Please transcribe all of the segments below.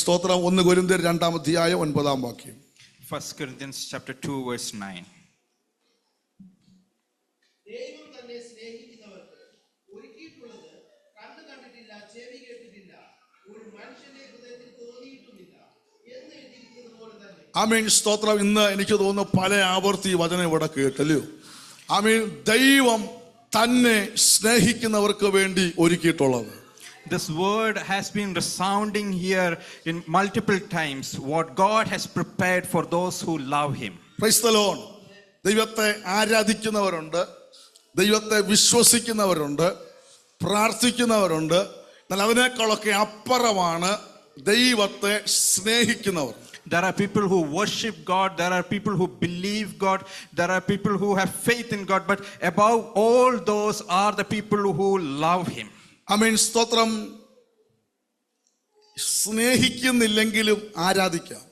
സ്തോത്രം. ഒന്ന് കൊരിന്ത്യർ രണ്ടാം അധ്യായം ഒൻപതാം വാക്യം. 1 Corinthians chapter 2 verse 9. ദൈവം തന്നെ സ്നേഹിക്കുന്നവർക്ക് ഒരുക്കിയിട്ടുള്ളത് കണ്ണു കണ്ടിട്ടില്ല ചെവി കേട്ടിട്ടില്ല ഒരു മനുഷ്യന്റെ ഹൃദയത്തിൽ തോന്നിയിട്ടുമില്ല എന്ന് എഴുതിയിരിക്കുന്നത് പോലെ തന്നെ. ആമീൻ. സ്തോത്രം. ഇന്ന് എനിക്ക് തോന്നുന്നു പല ആവർത്തി വചനം ഇവിടെ കേട്ടല്ലോ. ആമീൻ. ദൈവം തന്നെ സ്നേഹിക്കുന്നവർക്ക് വേണ്ടി ഒരുക്കിയിട്ടുള്ളത്. This word has been resounding here in multiple times. What God has prepared for those who love Him. ക്രൈസ്തലോൺ ദൈവത്തെ ആരാധിക്കുന്നവരുണ്ട് ദൈവത്തെ വിശ്വസിക്കുന്നവരുണ്ട് പ്രാർത്ഥിക്കുന്നവരുണ്ട് എന്നാൽ അതിനേക്കാളൊക്കെ അപ്പുറമാണ് ദൈവത്തെ സ്നേഹിക്കുന്നവർ There are people who worship God, there are people who believe God, there are people who have faith in God, but above all those are the people who love Him. അമീൻ സ്തോത്രം സ്നേഹിക്കുന്നില്ലെങ്കിലും ആരാധിക്കാം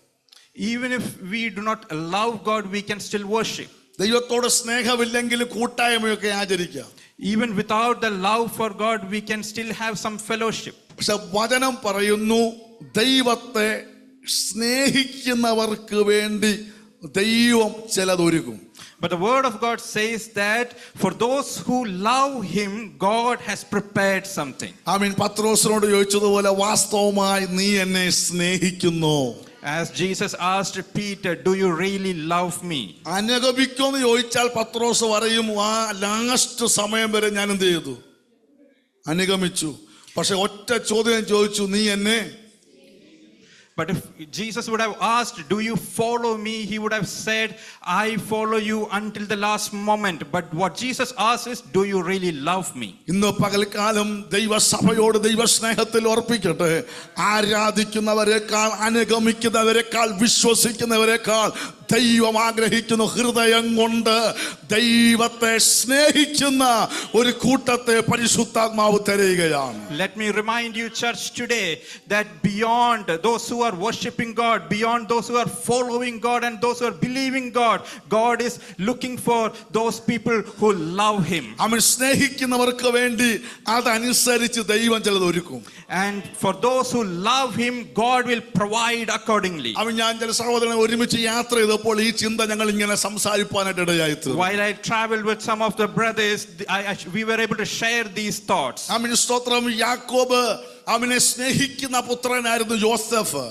even if we do not love God we can still worship. ദൈവത്തോട് സ്നേഹമില്ലെങ്കിൽ കൂട്ടായ്മയൊക്കെ ആചരിക്കാം Even without the love for God, we can still have some fellowship. പക്ഷെ വചനം പറയുന്നു ദൈവത്തെ സ്നേഹിക്കുന്നവർക്ക് വേണ്ടി ദൈവം ചിലതൊരുക്കും But the word of God says that for those who love Him, God has prepared something. ആമീൻ പത്രോസിനോട് ചോദിച്ചതുപോലെ വാസ്തവമായി നീ എന്നെ സ്നേഹിക്കുന്നു As Jesus asked Peter, Do you really love me? അനുഗമിക്കുമെന്ന് ചോദിച്ചാൽ പത്രോസ് പറയും ആ ലാസ്റ്റ് സമയം വരെ ഞാൻ എന്ത് ചെയ്തു അനുഗമിച്ചു പക്ഷെ ഒറ്റ ചോദ്യം ചോദിച്ചു നീ എന്നെ But if Jesus would have asked, Do you follow me? He would have said, I follow you until the last moment. But what Jesus asks is, Do you really love me? ഇന്ന് പകൽക്കാലം ദൈവസഭയോട് ദൈവസ്നേഹത്തിൽ ഓർപ്പിക്കട്ടെ ആരാധിക്കുന്നവരെക്കാൾ അനുഗമിക്കുന്നവരെക്കാൾ വിശ്വസിക്കുന്നവരെക്കാൾ ദൈവം ആഗ്രഹിക്കുന്ന ഹൃദയം കൊണ്ട് ദൈവത്തെ സ്നേഹിക്കുന്ന ഒരു കൂട്ടത്തെ പരിശുദ്ധാത്മാവ് തരികയാണ് Let me remind you, church, today that beyond those who are worshiping God, beyond those who are following God, and those who are believing God, God is looking for those people who love Him. അവൻ സ്നേഹിക്കുന്നവർക്ക് വേണ്ടി അതനുസരിച്ച് ദൈവം ചിലത് ഒരുക്കും And for those who love Him, God will provide accordingly. അവൻ ഞാൻ ചില സഹോദരനെ ഒരുമിച്ച് യാത്ര ചെയ്തപ്പോൾ ഈ ചിന്ത ഞങ്ങൾ ഇങ്ങനെ സംസാരിപ്പാനായിട്ട് ഇടയായി While I traveled with some of the brothers, I, I- we were able to share these thoughts. അവന് സ്തോത്രം. യാക്കോബ് അവനെ സ്നേഹിക്കുന്ന പുത്രനായിരുന്നു Joseph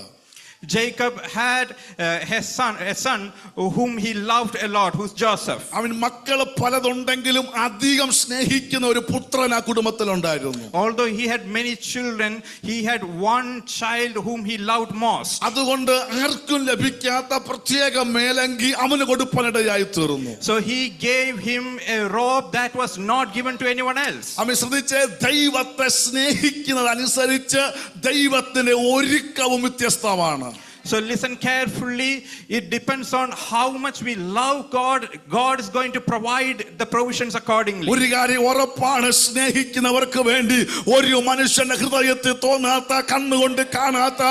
Jacob had uh, his son, a son whom he loved a lot, who's Joseph. അവൻ മക്കള് പലതുണ്ടെങ്കിലും അധികം സ്നേഹിക്കുന്ന ഒരു പുത്രൻ ആ കുടുംബത്തിലുണ്ടായിരുന്നു Although he had many children, he had one child whom he loved most. അതുകൊണ്ട് ആർക്കും ലഭിക്കാത്ത പ്രത്യേക മേലങ്കി അവന് കൊടുപ്പനിടയായി തീർന്നു So he gave him a robe that was not given to anyone else. അവൻ ശ്രദ്ധിച്ച് ദൈവത്തെ സ്നേഹിക്കുന്നതനുസരിച്ച് ദൈവത്തിന്റെ ഒരുക്കവും വ്യത്യസ്തമാണ് So listen carefully. It depends on how much we love God. God is going to provide the provisions accordingly. ഒരു കാര്യം ഉറപ്പാണ് സ്നേഹിക്കുന്നവർക്ക് വേണ്ടി ഒരു മനുഷ്യന്റെ ഹൃദയത്തിൽ തോന്നാത്ത കണ്ണുകൊണ്ട് കാണാത്ത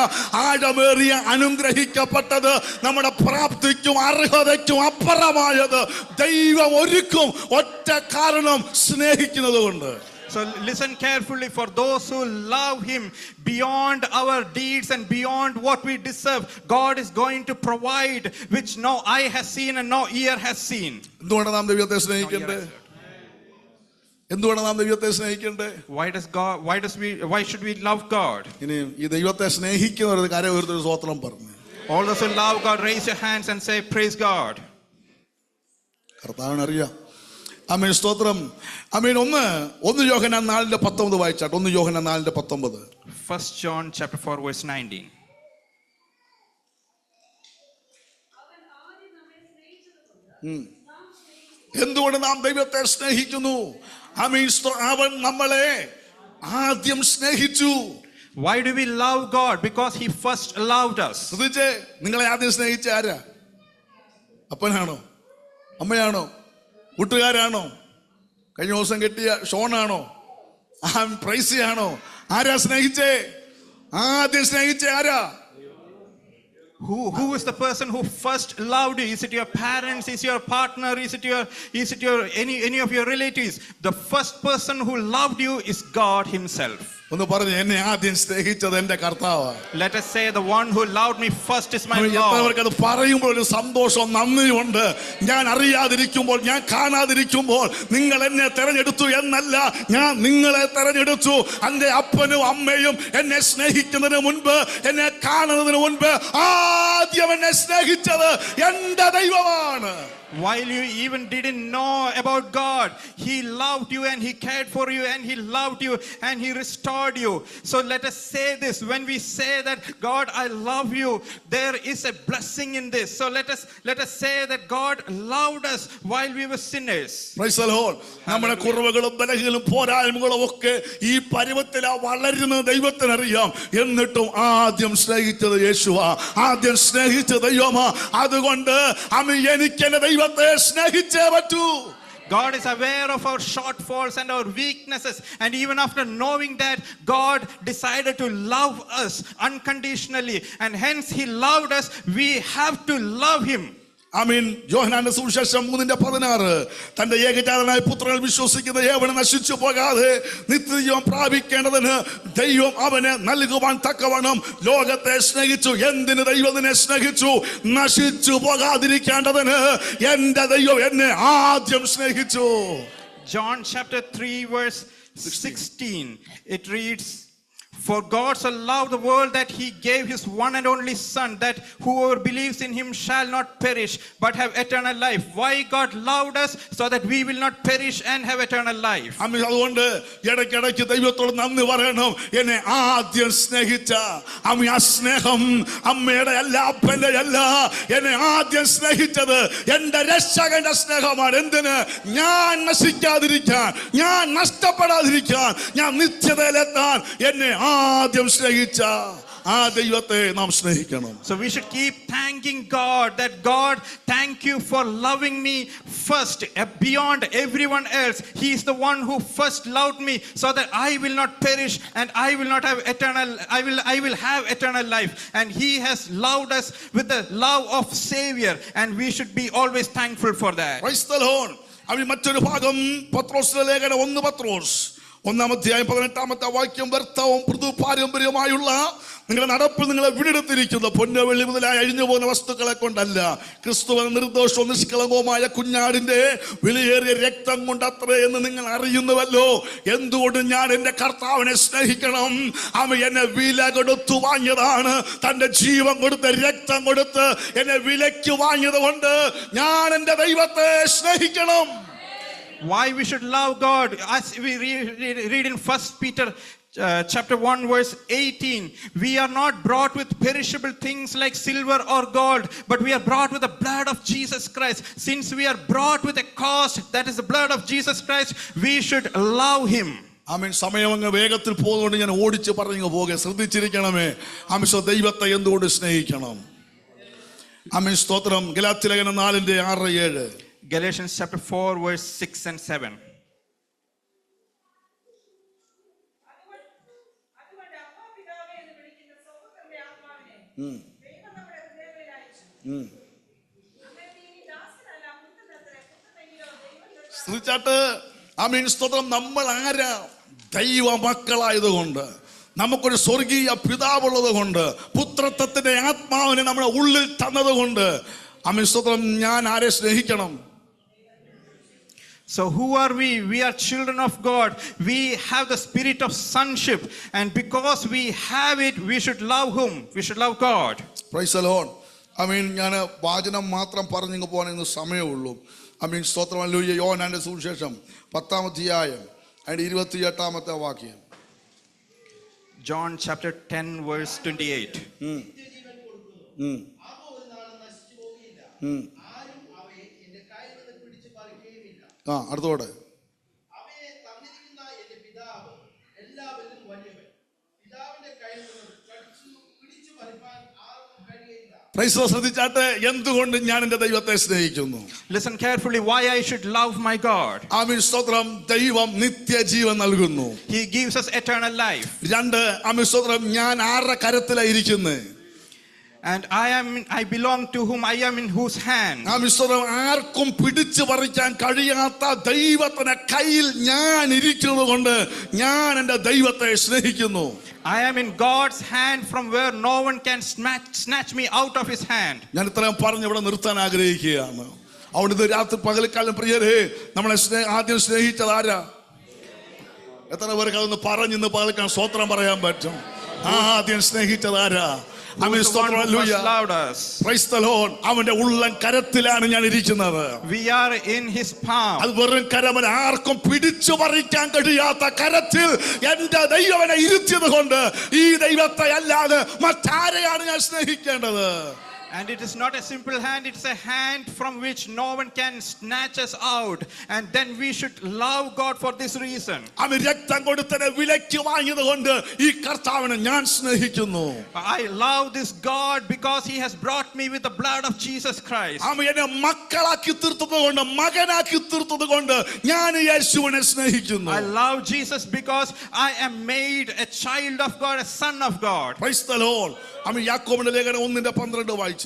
ആഴമേറിയ അനുഗ്രഹിക്കപ്പെട്ടത് നമ്മുടെ പ്രാപ്തിക്കും അർഹതയ്ക്കും അപ്പുറമായത് ദൈവം ഒരുക്കും ഒറ്റ കാരണം സ്നേഹിക്കുന്നത് കൊണ്ട് So listen carefully for those who love Him beyond our deeds and beyond what we deserve. God is going to provide which no eye has seen and no ear has seen. എന്തുകൊണ്ട് നാം ദൈവത്തെ സ്നേഹിക്കണ്ടേ എന്തുകൊണ്ട് നാം ദൈവത്തെ സ്നേഹിക്കണ്ടേ Why does God? Why does we? Why should we love God? ഇനി ഈ ദൈവത്തെ സ്നേഹിക്കുന്ന ഒരു കാര്യം ഒരു സ്വോത്രം പറഞ്ഞു All those who love God, raise your hands and say, "Praise God." കർത്താവിനറിയാം അമീൻ സ്തോത്രം. അമീൻ ഒന്ന് ഒന്ന് യോഹന നാലിന്റെ പത്തൊമ്പത് വായിച്ചാട്ട്. ഒന്ന് യോഹന നാലിന്റെ പത്തൊമ്പത്. First John chapter four verse nineteen എന്തുകൊണ്ട് നാം ദൈവത്തെ സ്നേഹിക്കുന്നു? അമീൻ അവൻ നമ്മളെ ആദ്യം സ്നേഹിച്ചു. Why do we love God because he first loved us. ശ്രദ്ധിച്ചേ നിങ്ങളെ ആദ്യം സ്നേഹിച്ച ആരാ? അപ്പനാണോ? അമ്മയാണോ? കൂട്ടുകാരാണോ കഴിഞ്ഞ ദിവസം കെട്ടിയ ഷോണാണോ ആ പ്രൈസിയാണോ ആരാ സ്നേഹിച്ചേ ആദ്യം സ്നേഹിച്ചേ ആരാ Who, who is the person who first loved you? Is it your parents? Is it your partner? Is it your is it your any any of your relatives? The first person who loved you is God Himself. ഒന്ന് പറഞ്ഞു എന്നെ ആദ്യം സ്നേഹിച്ചത് എന്റെ കർത്താവാണ് let us say, The one who loved me first is my Lord. അവർക്ക് അത് പറയുമ്പോൾ ഒരു സന്തോഷം നന്ദിയുണ്ട് ഞാൻ അറിയാതിരിക്കുമ്പോൾ ഞാൻ കാണാതിരിക്കുമ്പോൾ നിങ്ങൾ എന്നെ തിരഞ്ഞെടുത്തു എന്നല്ല. ഞാൻ നിങ്ങളെ തിരഞ്ഞെടുത്തു. എന്റെ അപ്പനും അമ്മയും എന്നെ സ്നേഹിക്കുന്നതിന് മുൻപ് എന്നെ കാണുന്നതിന് മുൻപ് ആദ്യം എന്നെ സ്നേഹിച്ചത് എന്റെ ദൈവമാണ്. While you even didn't know about God, He loved you and He cared for you and He loved you and He restored you. So let us say this when we say that God, I love you, there is a blessing in this. So let us let us say that God loved us while we were sinners. Praise the Lord. നമ്മുടെ കുറവുകളും ബലഹീനങ്ങളും പോരായ്മകളും ഒക്കെ ഈ പരുവത്തിലാ ദൈവത്തെ ദൈവത്തിനറിയാം എന്നിട്ടും ആദ്യം സ്നേഹിച്ചത് യേശുവാ ആദ്യം സ്നേഹിച്ച ദൈവമാ അതുകൊണ്ട് അമ്മ എനിക്ക് എന്റെ ദൈവത്തെ സ്നേഹിച്ചേ പറ്റൂ God is aware of our shortfalls and our weaknesses. And even after knowing that, God decided to love us unconditionally. And hence, He loved us. We have to love Him. അമീൻ യോഹനാന്റെ സുവിശേഷം മൂന്നിന്റെ പതിനാറ്. തന്റെ ഏകജാതനായ പുത്രനിൽ വിശ്വസിക്കുന്ന ഏവനെ നശിച്ചു പോകാതെ നിത്യജീവൻ പ്രാപിക്കേണ്ടതിന് ദൈവം അവനെ നൽകുവാൻ തക്കവണ്ണം ലോകത്തെ സ്നേഹിച്ചു. എന്തിന് ദൈവത്തിനെ സ്നേഹിച്ചു? നശിച്ചു പോകാതിരിക്കേണ്ടതിന് എന്റെ ദൈവം എന്നെ ആദ്യം സ്നേഹിച്ചു. John chapter 3, verse 16. It reads, For God so loved the world that he gave his one and only Son, that whoever believes in him shall not perish, but have eternal life. Why God loved us? So that we will not perish and have eternal life. അതുകൊണ്ട് ഇടയ്ക്കിടയ്ക്ക് ദൈവത്തോട് നന്ദി പറയണം എന്നെ ആദ്യം സ്നേഹിച്ച അമ്മ ആ സ്നേഹം അമ്മയുടെ അല്ല അപ്പന്റെ അല്ല എന്നെ ആദ്യം സ്നേഹിച്ചത് എന്റെ രക്ഷകന്റെ സ്നേഹമാണ് എന്തിന് ഞാൻ നശിക്കാതിരിക്കാൻ ഞാൻ നഷ്ടപ്പെടാതിരിക്കാൻ ഞാൻ നിത്യതയിലെത്താൻ എന്നെ ആദ്യം സ്നേഹിച്ച ആ ദൈവത്തെ നാം സ്നേഹിക്കണം So we should keep thanking God that God, thank you for loving me first uh, beyond everyone else. He is the one who first loved me so that I will not perish and I will not have eternal I will I will have eternal life. And he has loved us with the love of Savior and we should be always thankful for that. Praise the Lord. അവൻ മറ്റൊരു ഭാഗം പത്രോസിന്റെ ലേഖനം ഒന്ന് പത്രോസ് ഒന്നാമധ്യായം പതിനെട്ടാമത്തെ വാക്യം വ്യർത്ഥവും മൃദു പാരമ്പര്യമായുള്ള നിങ്ങളുടെ നടപ്പിൽ നിങ്ങളെ വീടെടുത്തിരിക്കുന്ന പൊന്ന വെള്ളി മുതലായി അഴിഞ്ഞു പോകുന്ന വസ്തുക്കളെ കൊണ്ടല്ല. ക്രിസ്തുവ നിർദോഷവും നിഷ്കളങ്കവുമായ കുഞ്ഞാടിന്റെ വിലയേറിയ രക്തം കൊണ്ട് അത്രേ എന്ന് നിങ്ങൾ അറിയുന്നുവല്ലോ. എന്തുകൊണ്ട് ഞാൻ എന്റെ കർത്താവിനെ സ്നേഹിക്കണം? അവൻ എന്നെ വില കൊടുത്തു വാങ്ങിയതാണ്. തന്റെ ജീവൻ കൊടുത്ത് രക്തം കൊടുത്ത് എന്നെ വിലയ്ക്ക് വാങ്ങിയത് കൊണ്ട് ഞാൻ എന്റെ ദൈവത്തെ സ്നേഹിക്കണം. why we should love God. As we read, read, read in First Peter uh, chapter 1 verse 18 we are not brought with perishable things like silver or gold but we are brought with the blood of jesus christ since we are brought with a cost that is the blood of jesus christ we should love him ആമീൻ സമയം അങ്ങ് വേഗത്തിൽ പോകുന്നതുകൊണ്ട് ഞാൻ ഓടിച്ച് പറഞ്ഞു പോകെ ശ്രദ്ധിച്ചിരിക്കണമേ ആമിഷ ദൈവത്തെ എന്തുകൊണ്ട് സ്നേഹിക്കണം ആമീൻ സ്തോത്രം ഗലാത്തിലേഖനം നാലിന്റെ ആറ് ഏഴ് Galatians chapter 4 verse 6 and 7 അതുകൊണ്ട് അതുകൊണ്ട് അപ്പാ പിതാവേ എന്ന് വിളിക്കുന്ന സ്വന്തത്തിന്റെ ആത്മാവിനെ ദൈവം നമ്മുടെ ഹൃദയങ്ങളിൽ അയച്ചു അങ്ങനെ നീ ഇനി ദാസനല്ല പുത്രനത്രേ പുത്രനെങ്കിലോ ദൈവം ആമീൻ സ്തോത്രം നമ്മൾ ആരാ ദൈവ മക്കളായതുകൊണ്ട് നമുക്കൊരു സ്വർഗീയ പിതാവുള്ളത് കൊണ്ട് പുത്രത്വത്തിന്റെ ആത്മാവിനെ നമ്മുടെ ഉള്ളിൽ തന്നത് ആമീൻ സ്തുത്രം ഞാൻ ആരെ സ്നേഹിക്കണം? So, who are we? We are children of God. We have the spirit of sonship. And because we have it, we should love whom? We should love God. Praise alone I mean ഞാൻ വാചനം മാത്രം പറഞ്ഞിങ്ങ് പോകാൻ ഇന്ന് സമയമുള്ളൂ I mean സ്തോത്രമല്ലോ യോനാന്റെ സുവിശേഷം പത്താമധ്യായം അതിന്റെ ഇരുപത്തി എട്ടാമത്തെ വാക്യം John chapter 10, verse 28. നിത്യജീവൻ കഴിയില്ല അടുത്തോടെ ശ്രദ്ധിച്ചാട്ടെ എന്തുകൊണ്ട് ഞാൻ എന്റെ ദൈവത്തെ സ്നേഹിക്കുന്നു? Listen carefully why I should love my God ആമീൻ സ്തോത്രം ദൈവം നിത്യജീവൻ നൽകുന്നു. He gives us eternal life. രണ്ട് ആമീൻ സ്തോത്രം ഞാൻ ആരുടെ കരത്തിലായിരിക്കുന്നത് And I am I belong to whom I am in whose hand. ആ മിശ്രം ആർക്കും പിടിച്ചു പറിക്കാൻ കഴിയാത്ത ദൈവത്തിന്റെ കയ്യിൽ ഞാൻ ഇരിക്കുന്നത് കൊണ്ട് ഞാൻ എന്റെ ദൈവത്തെ സ്നേഹിക്കുന്നു. I am in God's hand from where no one can snatch, snatch me out of his hand. ഞാൻ ഇത്രയും പറഞ്ഞ് ഇവിടെ നിർത്താൻ ആഗ്രഹിക്കുകയാണ്. അവിടെ ഇത് രാത്രി പകൽക്കാലം പ്രിയരേ നമ്മളെ സ്നേഹ ആദ്യം സ്നേഹിച്ചത് ആരാ? എത്ര പേർക്ക് അതൊന്ന് പറഞ്ഞിന്ന് പകൽക്കാൻ സ്വത്രം പറയാൻ പറ്റും. ആ ആദ്യം സ്നേഹിച്ചത് ആരാ? Who the one സ്തോത്രം who first ഹല്ലേലൂയ. loved us? Praise the Lord. അവന്റെ ഉള്ളം കരത്തിലാണ് ഞാൻ ഇരിക്കുന്നത് We are in his palm. അത് വെറും കരമൻ ആർക്കും പിടിച്ചു പറിക്കാൻ കഴിയാത്ത കരത്തിൽ എന്റെ ദൈവനെ ഇരുത്തിയത് കൊണ്ട് ഈ ദൈവത്തെ അല്ലാതെ മറ്റാരെയാണ് ഞാൻ സ്നേഹിക്കേണ്ടത് And it is not a simple hand, it's a hand from which no one can snatch us out. And then we should love God for this reason. അവൻ രക്തം കൊടുത്തനെ വിലയ്ക്ക് വാങ്ങിയത് കൊണ്ട് ഈ കർത്താവിനെ ഞാൻ സ്നേഹിക്കുന്നു I love this God because he has brought me with the blood of Jesus Christ. അവൻ എന്നെ മക്കളാക്കി തീർത്തത് കൊണ്ട് മകനാക്കി തീർത്തത് കൊണ്ട് ഞാൻ യേശുവിനെ സ്നേഹിക്കുന്നു I love Jesus because I am made a child of God, a son of God. Praise the Lord. അവൻ യാക്കോബിന്റെ ലേഖനം ഒന്നിന്റെ പന്ത്രണ്ട് വായിച്ചേ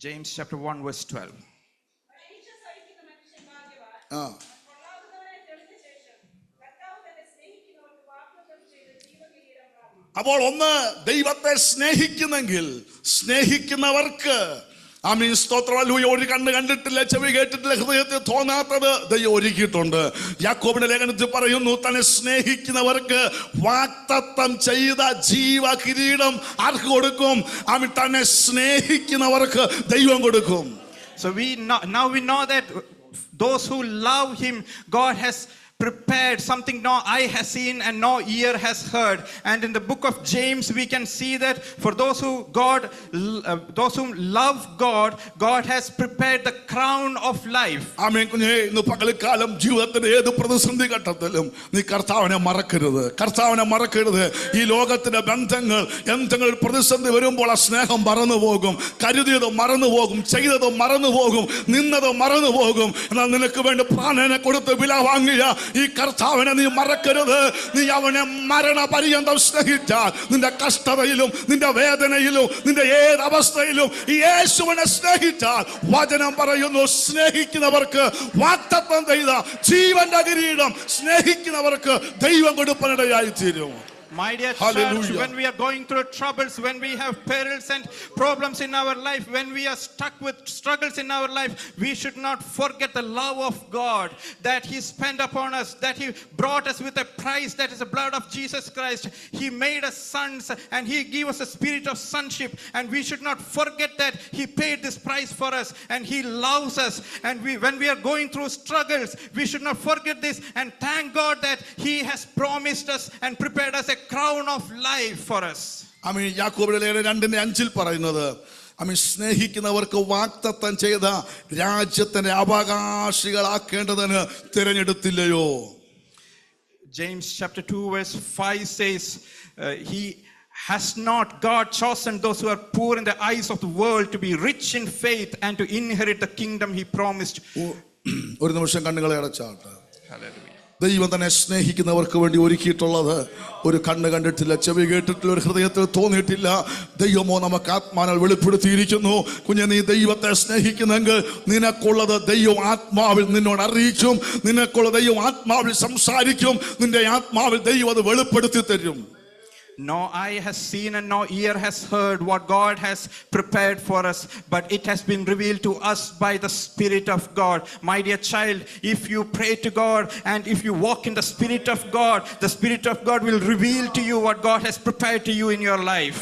James chapter 1, verse 12. പരീക്ഷ സഹിക്കുന്ന മനുഷ്യൻ ഭാഗ്യവാൻ. ആ. അപ്പോൾ ഒന്ന് ദൈവത്തെ സ്നേഹിക്കുന്നെങ്കിൽ സ്നേഹിക്കുന്നവർക്ക് ആമീൻ. സ്തോത്രമല്ലൂയ ഒരു കണ്ണ് കണ്ടിട്ടില്ല ചെവി കേട്ടിട്ടില്ല ഹൃദയത്തിൽ തോന്നാത്തത് ദൈവം ഒരുക്കിയിട്ടുണ്ട്. യാക്കോബിന്റെ ലേഖനത്തിൽ പറയുന്നു തന്നെ സ്നേഹിക്കുന്നവർക്ക് വാക്തത്വം ചെയ്ത ജീവ കിരീടം ആർക്ക് കൊടുക്കും? ആമീൻ. തന്നെ സ്നേഹിക്കുന്നവർക്ക് ദൈവം കൊടുക്കും. So we know, now we know those who love him, God has prepared something no eye has seen and no ear has heard. And in the book of James, we can see that for those who God, uh, those who love God, God has prepared the crown of life. ആമേൻ കുഞ്ഞേ ഇന്ന് പകൽക്കാലം ജീവിതത്തിന്റെ ഏത് പ്രതിസന്ധി ഘട്ടത്തിലും നീ കർത്താവിനെ മറക്കരുത് കർത്താവിനെ മറക്കരുത് ഈ ലോകത്തിന്റെ ബന്ധങ്ങൾ എന്തെങ്കിലും ഒരു പ്രതിസന്ധി വരുമ്പോൾ ആ സ്നേഹം മറന്നു പോകും കരുതിയത് മറന്നു പോകും ചെയ്തത് മറന്നു പോകും നിന്നത് മറന്നു പോകും എന്നാൽ നിനക്ക് വേണ്ടി പ്രാണനെ കൊടുത്ത് വില വാങ്ങിയ ഈ കർത്താവിനെ നീ മറക്കരുത്. നീ അവനെ മരണ പര്യന്തം സ്നേഹിച്ചാൽ നിന്റെ കഷ്ടതയിലും നിന്റെ വേദനയിലും നിന്റെ ഏത് അവസ്ഥയിലും യേശുവിനെ സ്നേഹിച്ചാൽ വചനം പറയുന്നു സ്നേഹിക്കുന്നവർക്ക് വാക്തത്വം ചെയ്ത ജീവന്റെ കിരീടം സ്നേഹിക്കുന്നവർക്ക് ദൈവം കൊടുപ്പനിടയായി തീരും My dear church, when we are going through troubles, when we have perils and problems in our life, when we are stuck with struggles in our life, we should not forget the love of God that He spent upon us, that He brought us with a price that is the blood of Jesus Christ. He made us sons and He gave us a spirit of sonship. And we should not forget that He paid this price for us and He loves us. And we, when we are going through struggles, we should not forget this and thank God that He has promised us and prepared us a crown of life for us. അമീ യാക്കോബിന്റെ ലേഖനം രണ്ടിന്റെ അഞ്ചിൽ പറയുന്നത് അമീ സ്നേഹിക്കുന്നവർക്ക് വാക്തത്വം ചെയ്ത രാജ്യത്തിന്റെ അവകാശികളാക്കേണ്ടതിന് തിരഞ്ഞെടുത്തില്ലയോ James chapter 2, verse 5 says, uh, He has not God chosen those who are poor in the eyes of the world to be rich in faith and to inherit the kingdom He promised. O- ഒരു നിമിഷം കണ്ണുകളെ അടച്ചാട്ടെ Hallelujah. ദൈവം തന്നെ സ്നേഹിക്കുന്നവർക്ക് വേണ്ടി ഒരുക്കിയിട്ടുള്ളത്. ഒരു കണ്ണ് കണ്ടിട്ടില്ല ചെവി കേട്ടിട്ടില്ല ഒരു ഹൃദയത്തിൽ തോന്നിയിട്ടില്ല. ദൈവമോ നമുക്ക് ആത്മാനൽ വെളിപ്പെടുത്തിയിരിക്കുന്നു. കുഞ്ഞെ നീ ദൈവത്തെ സ്നേഹിക്കുന്നെങ്കിൽ നിനക്കുള്ളത് ദൈവം ആത്മാവിൽ നിന്നോട് അറിയിക്കും. നിനക്കുള്ള ദൈവം ആത്മാവിൽ സംസാരിക്കും. നിന്റെ ആത്മാവിൽ ദൈവം അത് വെളിപ്പെടുത്തി തരും. No eye has seen and no ear has heard what God has prepared for us, but it has been revealed to us by the Spirit of God. My dear child, if you pray to God and if you walk in the Spirit of God, the Spirit of God will reveal to you what God has prepared to you in your life.